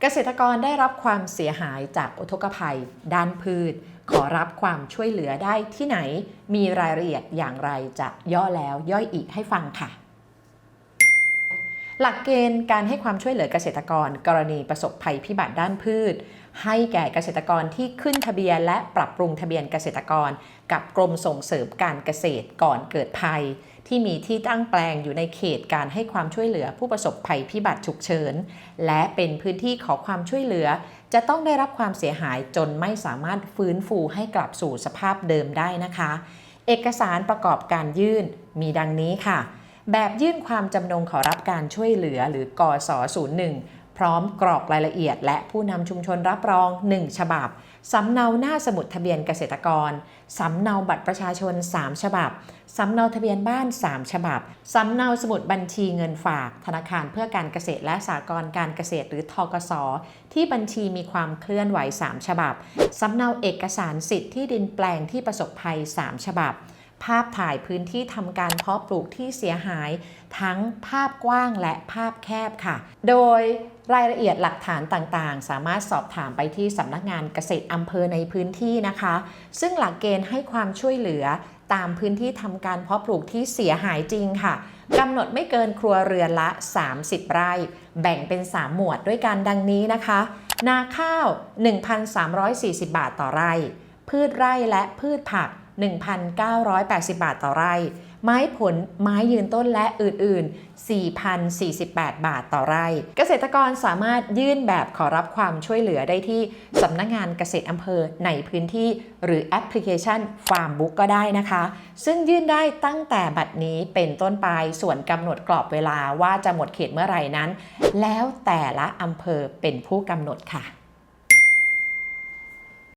เกษตรกรได้รับความเสียหายจากอุทกภัย ด้านพืช ขอรับความช่วยเหลือได้ที่ไหน มีรายละเอียดอย่างไรจะย่อแล้วย่อยอีกให้ฟังค่ะ หลักเกณฑ์การให้ความช่วยเหลือเกษตรกร กรณีประสบภัยพิบัติด้านพืช ให้แก่เกษตรกรที่ขึ้นทะเบียนและปรับปรุงทะเบียนเกษตรกร กับกรมส่งเสริมการเกษตรก่อนเกิดภัย ที่มีที่ตั้งแปลงอยู่ในเขตการให้ความช่วยเหลือผู้ประสบภัยพิบัติฉุกเฉิน และเป็นพื้นที่ขอความช่วยเหลือ จะต้องได้รับความเสียหายจนไม่สามารถฟื้นฟูให้กลับสู่สภาพเดิมได้นะคะ เอกสารประกอบการยื่นมีดังนี้ค่ะ แบบยื่นความจำนงขอรับการช่วยเหลือหรือกส01 พร้อมกรอกรายละเอียด และผู้นำชุมชนรับรอง 1 ฉบับ สำเนาหน้าสมุดทะเบียนเกษตรกร สำเนาบัตรประชาชน 3 ฉบับ สำเนาทะเบียนบ้าน 3 ฉบับ สำเนาสมุดบัญชีเงินฝาก ธนาคารเพื่อการเกษตรและสหกรณ์การเกษตรหรือทกส ที่บัญชีมีความเคลื่อนไหว 3 ฉบับ สำเนาเอกสารสิทธิ์ที่ดินแปลงที่ประสบภัย 3 ฉบับ ภาพถ่ายพื้นที่ทำการเพาะปลูกที่เสียหาย ทั้งภาพกว้างและภาพแคบค่ะ โดยรายละเอียดหลักฐานต่างๆ สามารถสอบถามไปที่สำนักงานเกษตรอำเภอในพื้นที่นะคะ ซึ่งหลักเกณฑ์ให้ความช่วยเหลือตามพื้นที่ทำการเพาะปลูกที่เสียหายจริงค่ะกำหนดไม่เกินครัวเรือนละ 30 ไร่ แบ่งเป็น 3 หมวดด้วยกันดังนี้นะคะ นาข้าว 1,340 บาทต่อไร่ พืชไร่และพืชผัก 1,980 บาทต่อไร่ ไม้ผล ไม้ยืนต้นและอื่นๆ 4,048 บาทต่อไร่ เกษตรกรสามารถยื่นแบบขอรับความช่วยเหลือได้ที่สำนักงานเกษตรอำเภอในพื้นที่ หรือแอปพลิเคชัน Farm Book ก็ได้นะคะ ซึ่งยื่นได้ตั้งแต่บัดนี้เป็นต้นไปส่วนกำหนดกรอบเวลาว่าจะหมดเขตเมื่อไหร่นั้น แล้วแต่ละอำเภอเป็นผู้กำหนดค่ะ